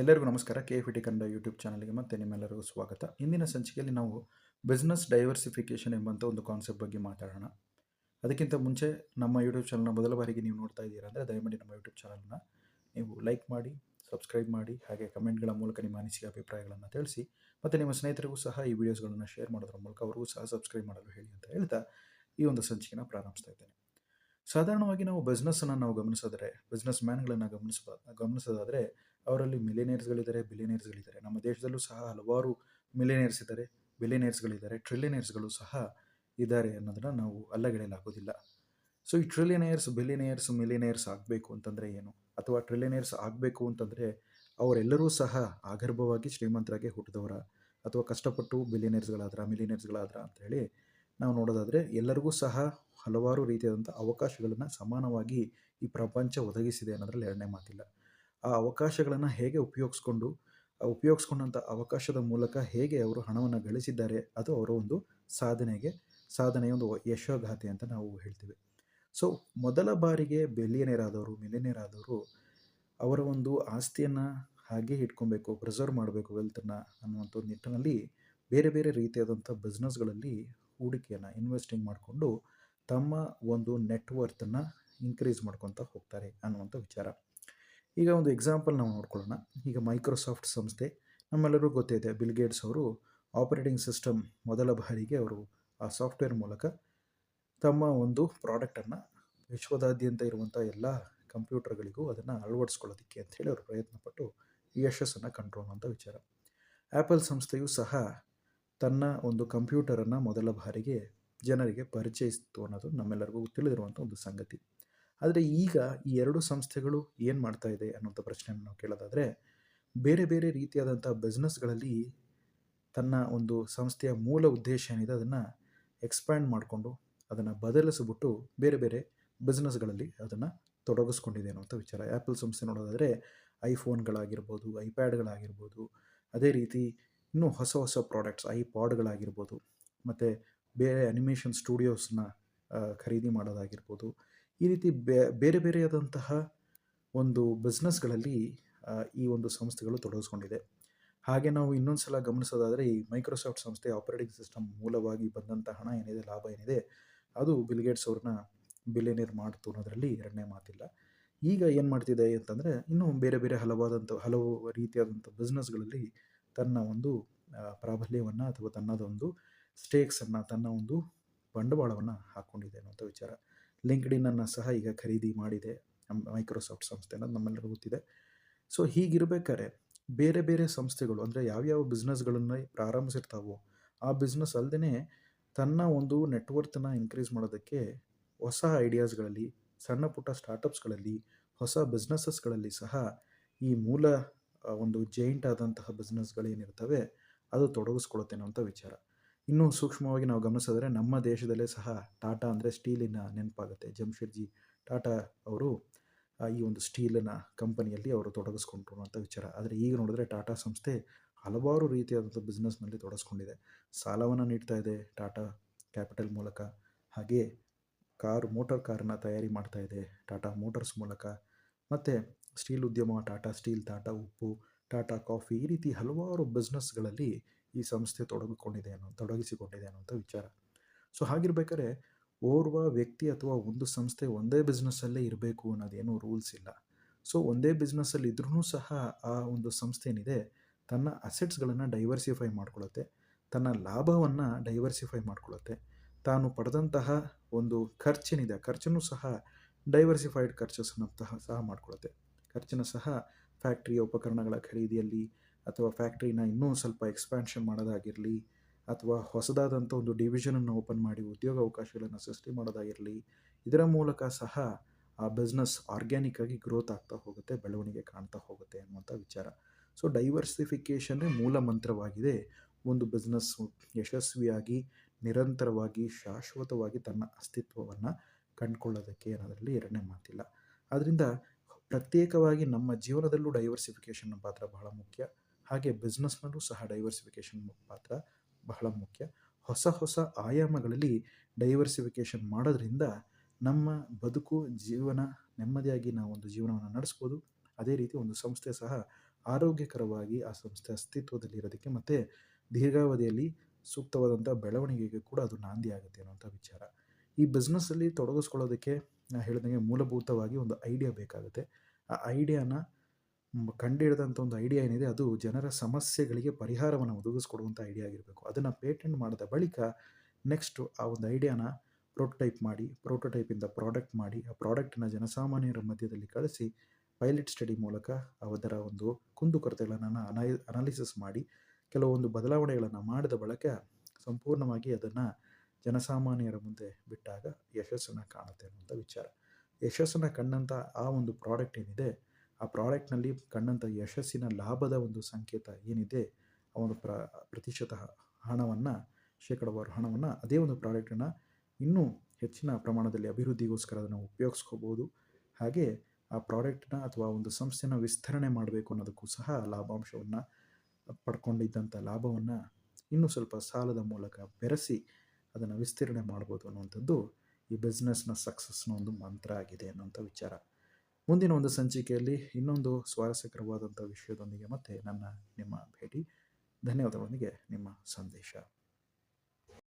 ಎಲ್ಲರಿಗೂ ನಮಸ್ಕಾರ. K F T Kannada YouTube ಚಾನಲ್ಗೆ ಮತ್ತೆ ನಿಮ್ಮೆಲ್ಲರಿಗೂ ಸ್ವಾಗತ. ಇಂದಿನ ಸಂಚಿಕೆಯಲ್ಲಿ ನಾವು ಬಿಸ್ನೆಸ್ ಡೈವರ್ಸಿಫಿಕೇಷನ್ ಎಂಬಂಥ ಒಂದು ಕಾನ್ಸೆಪ್ಟ್ ಬಗ್ಗೆ ಮಾತಾಡೋಣ. ಅದಕ್ಕಿಂತ ಮುಂಚೆ ನಮ್ಮ ಯೂಟ್ಯೂಬ್ ಚಾನಲ್ನ ಮೊದಲ ಬಾರಿಗೆ ನೀವು ನೋಡ್ತಾ ಇದ್ದೀರಾ ಅಂದರೆ ದಯಮಾಡಿ ನಮ್ಮ ಯೂಟ್ಯೂಬ್ ಚಾನಲ್ನ ನೀವು ಲೈಕ್ ಮಾಡಿ ಸಬ್ಸ್ಕ್ರೈಬ್ ಮಾಡಿ, ಹಾಗೆ ಕಮೆಂಟ್ಗಳ ಮೂಲಕ ನಿಮ್ಮ ಅನಿಸಿಕೆ, ಅಭಿಪ್ರಾಯಗಳನ್ನು ತಿಳಿಸಿ ಮತ್ತು ನಿಮ್ಮ ಸ್ನೇಹಿತರಿಗೂ ಸಹ ಈ ವಿಡಿಯೋಸ್ಗಳನ್ನು ಶೇರ್ ಮಾಡೋದ್ರ ಮೂಲಕ ಅವ್ರಿಗೂ ಸಹ ಸಬ್ಸ್ಕ್ರೈಬ್ ಮಾಡಲು ಹೇಳಿ ಅಂತ ಹೇಳ್ತಾ ಈ ಒಂದು ಸಂಚಿಕೆನ ಪ್ರಾರಂಭಿಸ್ತಾ ಇದ್ದೇನೆ. ಸಾಧಾರಣವಾಗಿ ನಾವು ಬಿಸ್ನೆಸ್ಸನ್ನು ನಾವು ಗಮನಿಸಿದ್ರೆ ಬಿಸ್ನೆಸ್ ಮ್ಯಾನ್ಗಳನ್ನು ಗಮನಿಸ ಗಮನಿಸೋದಾದರೆ ಅವರಲ್ಲಿ ಮಿಲಿನಿಯರ್ಸ್ಗಳಿದ್ದಾರೆ ಬಿಲಿಯನೇರ್ಸ್ಗಳಿದ್ದಾರೆ ನಮ್ಮ ದೇಶದಲ್ಲೂ ಸಹ ಹಲವಾರು ಮಿಲಿಯನೇರ್ಸ್ ಇದ್ದಾರೆ ಬಿಲಿನಿಯರ್ಸ್ಗಳಿದ್ದಾರೆ ಟ್ರಿಲಿಯನೇರ್ಸ್ಗಳು ಸಹ ಇದ್ದಾರೆ ಅನ್ನೋದನ್ನು ನಾವು ಅಲ್ಲಗೆಳೆಯಲಾಗೋದಿಲ್ಲ. ಸೊ ಈ ಟ್ರಿಲಿಯನೇರ್ಸ್ ಬಿಲಿಯನೇರ್ಸ್ ಮಿಲಿಯನೇರ್ಸ್ ಆಗಬೇಕು ಅಂತಂದರೆ ಏನು? ಅಥವಾ ಟ್ರಿಲಿಯನೇರ್ಸ್ ಆಗಬೇಕು ಅಂತಂದರೆ ಅವರೆಲ್ಲರೂ ಸಹ ಆಗರ್ಭವಾಗಿ ಶ್ರೀಮಂತರಾಗಿ ಹುಟ್ಟಿದವರ ಅಥವಾ ಕಷ್ಟಪಟ್ಟು ಬಿಲಿಯನೇರ್ಸ್ಗಳಾದ್ರ ಮಿಲಿನಿಯರ್ಸ್ಗಳಾದ್ರ ಅಂತ ಹೇಳಿ ನಾವು ನೋಡೋದಾದರೆ ಎಲ್ಲರಿಗೂ ಸಹ ಹಲವಾರು ರೀತಿಯಾದಂಥ ಅವಕಾಶಗಳನ್ನು ಸಮಾನವಾಗಿ ಈ ಪ್ರಪಂಚ ಒದಗಿಸಿದೆ ಅನ್ನೋದ್ರಲ್ಲಿ ಎರಡನೇ ಮಾತಿಲ್ಲ. ಆ ಅವಕಾಶಗಳನ್ನು ಹೇಗೆ ಉಪಯೋಗಿಸ್ಕೊಂಡು ಉಪಯೋಗಿಸ್ಕೊಂಡಂಥ ಅವಕಾಶದ ಮೂಲಕ ಹೇಗೆ ಅವರು ಹಣವನ್ನು ಗಳಿಸಿದ್ದಾರೆ, ಅದು ಅವರ ಒಂದು ಸಾಧನೆಗೆ, ಸಾಧನೆಯ ಒಂದು ಯಶೋಗಾಥೆ ಅಂತ ನಾವು ಹೇಳ್ತೀವಿ. ಸೊ ಮೊದಲ ಬಾರಿಗೆ ಬೆಲಿಯನೇರ್ ಆದವರು ಅವರ ಒಂದು ಆಸ್ತಿಯನ್ನು ಹಾಗೆ ಇಟ್ಕೊಬೇಕು ಪ್ರಿಸರ್ವ್ ಮಾಡಬೇಕು ವೆಲ್ತನ್ನು ಅನ್ನುವಂಥ ಒಂದು ನಿಟ್ಟಿನಲ್ಲಿ ಬೇರೆ ಬೇರೆ ರೀತಿಯಾದಂಥ ಬಿಸ್ನೆಸ್ಗಳಲ್ಲಿ ಹೂಡಿಕೆಯನ್ನು ಇನ್ವೆಸ್ಟಿಂಗ್ ಮಾಡಿಕೊಂಡು ತಮ್ಮ ಒಂದು ನೆಟ್ವರ್ತನ್ನು ಇನ್ಕ್ರೀಸ್ ಮಾಡ್ಕೊತ ಹೋಗ್ತಾರೆ ಅನ್ನುವಂಥ ವಿಚಾರ. ಈಗ ಒಂದು ಎಕ್ಸಾಂಪಲ್ ನಾವು ನೋಡ್ಕೊಳ್ಳೋಣ. ಈಗ ಮೈಕ್ರೋಸಾಫ್ಟ್ ಸಂಸ್ಥೆ, ನಮ್ಮೆಲ್ಲರಿಗೂ ಗೊತ್ತಿದೆ ಬಿಲ್ ಗೇಟ್ಸ್ ಅವರು ಆಪರೇಟಿಂಗ್ ಸಿಸ್ಟಮ್ ಮೊದಲ ಬಾರಿಗೆ ಅವರು ಆ ಸಾಫ್ಟ್ವೇರ್ ಮೂಲಕ ತಮ್ಮ ಒಂದು ಪ್ರಾಡಕ್ಟನ್ನು ವಿಶ್ವದಾದ್ಯಂತ ಇರುವಂಥ ಎಲ್ಲ ಕಂಪ್ಯೂಟರ್ಗಳಿಗೂ ಅದನ್ನು ಅಳವಡಿಸ್ಕೊಳ್ಳೋದಕ್ಕೆ ಅಂಥೇಳಿ ಅವರು ಪ್ರಯತ್ನಪಟ್ಟು ಯಶಸ್ಸನ್ನು ಕಂಡ್ರು ಅನ್ನೋಂಥ ವಿಚಾರ. ಆ್ಯಪಲ್ ಸಂಸ್ಥೆಯು ಸಹ ತನ್ನ ಒಂದು ಕಂಪ್ಯೂಟರನ್ನು ಮೊದಲ ಬಾರಿಗೆ ಜನರಿಗೆ ಪರಿಚಯಿಸಿತು ಅನ್ನೋದು ನಮ್ಮೆಲ್ಲರಿಗೂ ತಿಳಿದಿರುವಂಥ ಒಂದು ಸಂಗತಿ. ಆದರೆ ಈಗ ಈ ಎರಡು ಸಂಸ್ಥೆಗಳು ಏನು ಮಾಡ್ತಾ ಇದೆ ಅನ್ನೋಂಥ ಪ್ರಶ್ನೆಯನ್ನು ನಾವು ಕೇಳೋದಾದರೆ, ಬೇರೆ ಬೇರೆ ರೀತಿಯಾದಂಥ ಬಿಸ್ನೆಸ್ಗಳಲ್ಲಿ ತನ್ನ ಒಂದು ಸಂಸ್ಥೆಯ ಮೂಲ ಉದ್ದೇಶ ಏನಿದೆ ಅದನ್ನು ಎಕ್ಸ್ಪ್ಯಾಂಡ್ ಮಾಡಿಕೊಂಡು ಅದನ್ನು ಬದಲಿಸಿಬಿಟ್ಟು ಬೇರೆ ಬೇರೆ ಬಿಸ್ನೆಸ್ಗಳಲ್ಲಿ ಅದನ್ನು ತೊಡಗಿಸ್ಕೊಂಡಿದೆ ಅನ್ನುವಂಥ ವಿಚಾರ. ಆ್ಯಪಲ್ ಸಂಸ್ಥೆ ನೋಡೋದಾದರೆ ಐಫೋನ್ಗಳಾಗಿರ್ಬೋದು ಐಪ್ಯಾಡ್ಗಳಾಗಿರ್ಬೋದು ಅದೇ ರೀತಿ ಇನ್ನೂ ಹೊಸ ಹೊಸ ಪ್ರಾಡಕ್ಟ್ಸ್ ಐ ಪಾಡ್ಗಳಾಗಿರ್ಬೋದು ಮತ್ತು ಬೇರೆ ಅನಿಮೇಷನ್ ಸ್ಟುಡಿಯೋಸ್ನ ಖರೀದಿ ಮಾಡೋದಾಗಿರ್ಬೋದು ಈ ರೀತಿ ಬೇರೆ ಬೇರೆಯಾದಂತಹ ಒಂದು ಬಿಸ್ನೆಸ್ಗಳಲ್ಲಿ ಈ ಒಂದು ಸಂಸ್ಥೆಗಳು ತೊಡಗಿಸ್ಕೊಂಡಿದೆ. ಹಾಗೆ ನಾವು ಇನ್ನೊಂದು ಸಲ ಗಮನಿಸೋದಾದರೆ, ಈ ಮೈಕ್ರೋಸಾಫ್ಟ್ ಸಂಸ್ಥೆ ಆಪರೇಟಿಂಗ್ ಸಿಸ್ಟಮ್ ಮೂಲವಾಗಿ ಬಂದಂಥ ಹಣ ಏನಿದೆ, ಲಾಭ ಏನಿದೆ, ಅದು ಬಿಲ್ಗೇಟ್ಸ್ ಅವ್ರನ್ನ ಬಿಲಿಯನೇರ್ ಮಾಡ್ತು ಅನ್ನೋದರಲ್ಲಿ ಎರಡನೇ ಮಾತಿಲ್ಲ. ಈಗ ಏನು ಮಾಡ್ತಿದೆ ಅಂತಂದರೆ, ಇನ್ನೂ ಬೇರೆ ಬೇರೆ ಹಲವಾದಂಥ ಹಲವು ರೀತಿಯಾದಂಥ ಬಿಸ್ನೆಸ್ಗಳಲ್ಲಿ ತನ್ನ ಒಂದು ಪ್ರಾಬಲ್ಯವನ್ನು ಅಥವಾ ತನ್ನದೊಂದು ಸ್ಟೇಕ್ಸನ್ನು ತನ್ನ ಒಂದು ಬಂಡವಾಳವನ್ನು ಹಾಕ್ಕೊಂಡಿದೆ ಅನ್ನೋಂಥ ವಿಚಾರ. ಲಿಂಕ್ಡಿನನ್ನು ಸಹ ಈಗ ಖರೀದಿ ಮಾಡಿದೆ ಮೈಕ್ರೋಸಾಫ್ಟ್ ಸಂಸ್ಥೆ ಅನ್ನೋದು ನಮ್ಮೆಲ್ಲರಿಗೂ ಗೊತ್ತಿದೆ. ಸೊ ಹೀಗಿರಬೇಕಾದ್ರೆ ಬೇರೆ ಬೇರೆ ಸಂಸ್ಥೆಗಳು ಅಂದರೆ ಯಾವ್ಯಾವ ಬಿಸ್ನೆಸ್ಗಳನ್ನು ಪ್ರಾರಂಭಿಸಿರ್ತಾವೋ ಆ ಬಿಸ್ನೆಸ್ ಅಲ್ಲದೇ ತನ್ನ ಒಂದು ನೆಟ್ವರ್ತನ್ನು ಇನ್ಕ್ರೀಸ್ ಮಾಡೋದಕ್ಕೆ ಹೊಸ ಐಡಿಯಾಸ್ಗಳಲ್ಲಿ ಸಣ್ಣ ಪುಟ್ಟ ಸ್ಟಾರ್ಟಪ್ಸ್ಗಳಲ್ಲಿ ಹೊಸ ಬಿಸ್ನೆಸಸ್ಗಳಲ್ಲಿ ಸಹ ಈ ಮೂಲ ಒಂದು ಜೈಂಟ್ ಆದಂತಹ ಬಿಸ್ನೆಸ್ಗಳೇನಿರ್ತವೆ ಅದು ತೊಡಗಿಸ್ಕೊಳುತ್ತೆ ಅನ್ನೋಂಥ ವಿಚಾರ. ಇನ್ನೂ ಸೂಕ್ಷ್ಮವಾಗಿ ನಾವು ಗಮನಿಸಿದ್ರೆ ನಮ್ಮ ದೇಶದಲ್ಲೇ ಸಹ ಟಾಟಾ ಅಂದರೆ ಸ್ಟೀಲಿನ ನೆನಪಾಗುತ್ತೆ. ಜಮ್ಶೆಡ್ಜಿ ಟಾಟಾ ಅವರು ಈ ಒಂದು ಸ್ಟೀಲಿನ ಕಂಪನಿಯಲ್ಲಿ ಅವರು ತೊಡಗಿಸ್ಕೊಂಡ್ರು ಅಂತ ವಿಚಾರ. ಆದರೆ ಈಗ ನೋಡಿದ್ರೆ ಟಾಟಾ ಸಂಸ್ಥೆ ಹಲವಾರು ರೀತಿಯಾದಂಥ ಬಿಸ್ನೆಸ್ನಲ್ಲಿ ತೊಡಗಿಸ್ಕೊಂಡಿದೆ. ಸಾಲವನ್ನು ನೀಡ್ತಾ ಇದೆ ಟಾಟಾ ಕ್ಯಾಪಿಟಲ್ ಮೂಲಕ. ಹಾಗೆ ಕಾರು, ಮೋಟಾರ್ ಕಾರನ್ನ ತಯಾರಿ ಮಾಡ್ತಾ ಇದೆ ಟಾಟಾ ಮೋಟರ್ಸ್ ಮೂಲಕ. ಮತ್ತು ಸ್ಟೀಲ್ ಉದ್ಯಮ, ಟಾಟಾ ಸ್ಟೀಲ್, ಟಾಟಾ ಉಪ್ಪು, ಟಾಟಾ ಕಾಫಿ ಈ ರೀತಿ ಹಲವಾರು ಬಿಸ್ನೆಸ್ಗಳಲ್ಲಿ ಈ ಸಂಸ್ಥೆ ತೊಡಗಿಕೊಂಡಿದೆ ಅನ್ನೋ, ತೊಡಗಿಸಿಕೊಂಡಿದೆ ಅನ್ನೋಂಥ ವಿಚಾರ. ಸೊ ಹಾಗಿರ್ಬೇಕಾದ್ರೆ ಓರ್ವ ವ್ಯಕ್ತಿ ಅಥವಾ ಒಂದು ಸಂಸ್ಥೆ ಒಂದೇ ಬಿಸ್ನೆಸ್ಸಲ್ಲೇ ಇರಬೇಕು ಅನ್ನೋದೇನು ರೂಲ್ಸ್ ಇಲ್ಲ. ಸೊ ಒಂದೇ ಬಿಸ್ನೆಸ್ಸಲ್ಲಿ ಇದ್ರೂ ಸಹ ಆ ಒಂದು ಸಂಸ್ಥೆ ಏನಿದೆ ತನ್ನ ಅಸೆಟ್ಸ್ಗಳನ್ನು ಡೈವರ್ಸಿಫೈ ಮಾಡ್ಕೊಳ್ಳುತ್ತೆ. ತನ್ನ ಲಾಭವನ್ನು ಡೈವರ್ಸಿಫೈ ಮಾಡ್ಕೊಳ್ಳುತ್ತೆ. ತಾನು ಪಡೆದಂತಹ ಒಂದು ಖರ್ಚೇನಿದೆ. ಖರ್ಚನ್ನು ಸಹ ಡೈವರ್ಸಿಫೈಡ್ ಖರ್ಚಸ್ಸನ್ನು ಸಹ ಮಾಡ್ಕೊಳ್ಳುತ್ತೆ. ಖರ್ಚನ್ನು ಸಹ ಫ್ಯಾಕ್ಟ್ರಿಯ ಉಪಕರಣಗಳ ಖರೀದಿಯಲ್ಲಿ ಅಥವಾ ಫ್ಯಾಕ್ಟ್ರಿನ ಇನ್ನೂ ಸ್ವಲ್ಪ ಎಕ್ಸ್ಪ್ಯಾನ್ಷನ್ ಮಾಡೋದಾಗಿರಲಿ, ಅಥವಾ ಹೊಸದಾದಂಥ ಒಂದು ಡಿವಿಷನನ್ನು ಓಪನ್ ಮಾಡಿ ಉದ್ಯೋಗ ಅವಕಾಶಗಳನ್ನು ಸೃಷ್ಟಿ ಮಾಡೋದಾಗಿರಲಿ, ಇದರ ಮೂಲಕ ಸಹ ಆ ಬಿಸ್ನೆಸ್ ಆರ್ಗ್ಯಾನಿಕ್ಕಾಗಿ ಗ್ರೋತ್ ಆಗ್ತಾ ಹೋಗುತ್ತೆ, ಬೆಳವಣಿಗೆ ಕಾಣ್ತಾ ಹೋಗುತ್ತೆ ಅನ್ನುವಂಥ ವಿಚಾರ. ಸೊ ಡೈವರ್ಸಿಫಿಕೇಷನ್ನೇ ಮೂಲ ಮಂತ್ರವಾಗಿದೆ. ಒಂದು ಬಿಸ್ನೆಸ್ ಯಶಸ್ವಿಯಾಗಿ, ನಿರಂತರವಾಗಿ, ಶಾಶ್ವತವಾಗಿ ತನ್ನ ಅಸ್ತಿತ್ವವನ್ನು ಕಂಡುಕೊಳ್ಳೋದಕ್ಕೆ ಅನ್ನೋದರಲ್ಲಿ ಎರಡನೇ ಮಾತಿಲ್ಲ. ಆದ್ದರಿಂದ ಪ್ರತ್ಯೇಕವಾಗಿ ನಮ್ಮ ಜೀವನದಲ್ಲೂ ಡೈವರ್ಸಿಫಿಕೇಷನ್ ಪಾತ್ರ ಬಹಳ ಮುಖ್ಯ. ಹಾಗೆ ಬಿಸ್ನೆಸ್ನಲ್ಲೂ ಸಹ ಡೈವರ್ಸಿಫಿಕೇಷನ್ ಪಾತ್ರ ಬಹಳ ಮುಖ್ಯ. ಹೊಸ ಹೊಸ ಆಯಾಮಗಳಲ್ಲಿ ಡೈವರ್ಸಿಫಿಕೇಷನ್ ಮಾಡೋದ್ರಿಂದ ನಮ್ಮ ಬದುಕು, ಜೀವನ ನೆಮ್ಮದಿಯಾಗಿ ನಾವು ಒಂದು ಜೀವನವನ್ನು ನಡೆಸ್ಬೋದು. ಅದೇ ರೀತಿ ಒಂದು ಸಂಸ್ಥೆ ಸಹ ಆರೋಗ್ಯಕರವಾಗಿ ಆ ಸಂಸ್ಥೆ ಅಸ್ತಿತ್ವದಲ್ಲಿರೋದಕ್ಕೆ ಮತ್ತು ದೀರ್ಘಾವಧಿಯಲ್ಲಿ ಸೂಕ್ತವಾದಂಥ ಬೆಳವಣಿಗೆಗೆ ಕೂಡ ಅದು ನಾಂದಿ ಆಗುತ್ತೆ ಅನ್ನೋಂಥ ವಿಚಾರ. ಈ ಬಿಸ್ನೆಸ್ಸಲ್ಲಿ ತೊಡಗಿಸ್ಕೊಳ್ಳೋದಕ್ಕೆ ಹೇಳ್ದಂಗೆ ಮೂಲಭೂತವಾಗಿ ಒಂದು ಐಡಿಯಾ ಬೇಕಾಗುತ್ತೆ. ಆ ಐಡಿಯಾನ ಕಂಡುಹಿಡಿದಂಥ ಒಂದು ಐಡಿಯಾ ಏನಿದೆ, ಅದು ಜನರ ಸಮಸ್ಯೆಗಳಿಗೆ ಪರಿಹಾರವನ್ನು ಒದಗಿಸ್ಕೊಡುವಂಥ ಐಡಿಯಾ ಆಗಿರಬೇಕು. ಅದನ್ನು ಪೇಟೆಂಟ್ ಮಾಡಿದ ಬಳಿಕ ನೆಕ್ಸ್ಟು ಆ ಒಂದು ಐಡಿಯಾನ ಪ್ರೋಟೋಟೈಪ್ ಮಾಡಿ ಪ್ರೋಟೋಟೈಪಿಂದ ಪ್ರಾಡಕ್ಟ್ ಮಾಡಿ, ಆ ಪ್ರಾಡಕ್ಟನ್ನ ಜನಸಾಮಾನ್ಯರ ಮಧ್ಯದಲ್ಲಿ ಕಳಿಸಿ ಪೈಲಟ್ ಸ್ಟಡಿ ಮೂಲಕ ಅದರ ಒಂದು ಕುಂದುಕೊರತೆಗಳನ್ನು ಅನೈ ಅನಾಲಿಸಿಸ್ ಮಾಡಿ, ಕೆಲವೊಂದು ಬದಲಾವಣೆಗಳನ್ನು ಮಾಡಿದ ಬಳಿಕ ಸಂಪೂರ್ಣವಾಗಿ ಅದನ್ನು ಜನಸಾಮಾನ್ಯರ ಮುಂದೆ ಬಿಟ್ಟಾಗ ಯಶಸ್ಸನ್ನು ಕಾಣುತ್ತೆ ಅನ್ನುವಂಥ ವಿಚಾರ. ಯಶಸ್ಸನ್ನು ಕಂಡಂಥ ಆ ಒಂದು ಪ್ರಾಡಕ್ಟ್ ಏನಿದೆ ಆ ಪ್ರಾಡಕ್ಟ್ನಲ್ಲಿ ಕಂಡಂಥ ಯಶಸ್ಸಿನ ಲಾಭದ ಒಂದು ಸಂಕೇತ ಏನಿದೆ ಆ ಒಂದು ಪ್ರ, ಪ್ರತಿಶತ ಹಣವನ್ನು, ಶೇಕಡವಾರು ಹಣವನ್ನು ಅದೇ ಒಂದು ಪ್ರಾಡಕ್ಟನ್ನು ಇನ್ನೂ ಹೆಚ್ಚಿನ ಪ್ರಮಾಣದಲ್ಲಿ ಅಭಿವೃದ್ಧಿಗೋಸ್ಕರ ಅದನ್ನು ಉಪಯೋಗಿಸ್ಕೋಬೋದು. ಹಾಗೆ ಆ ಪ್ರಾಡಕ್ಟ್ನ ಅಥವಾ ಒಂದು ಸಂಸ್ಥೆನ ವಿಸ್ತರಣೆ ಮಾಡಬೇಕು ಅನ್ನೋದಕ್ಕೂ ಸಹ ಲಾಭಾಂಶವನ್ನು ಪಡ್ಕೊಂಡಿದ್ದಂಥ ಲಾಭವನ್ನು ಇನ್ನೂ ಸ್ವಲ್ಪ ಸಾಲದ ಮೂಲಕ ಬೆರೆಸಿ ಅದನ್ನು ವಿಸ್ತರಣೆ ಮಾಡ್ಬೋದು ಅನ್ನುವಂಥದ್ದು ಈ ಬಿಸ್ನೆಸ್ನ ಸಕ್ಸಸ್ನ ಒಂದು ಮಂತ್ರ ಆಗಿದೆ ಅನ್ನುವಂಥ ವಿಚಾರ. ಮುಂದಿನ ಒಂದು ಸಂಚಿಕೆಯಲ್ಲಿ ಇನ್ನೊಂದು ಸ್ವಾರಸ್ಯಕರವಾದಂಥ ವಿಷಯದೊಂದಿಗೆ ಮತ್ತೆ ನನ್ನ ನಿಮ್ಮ ಭೇಟಿ. ಧನ್ಯವಾದಗಳೊಂದಿಗೆ ನಿಮ್ಮ ಸಂದೇಶ.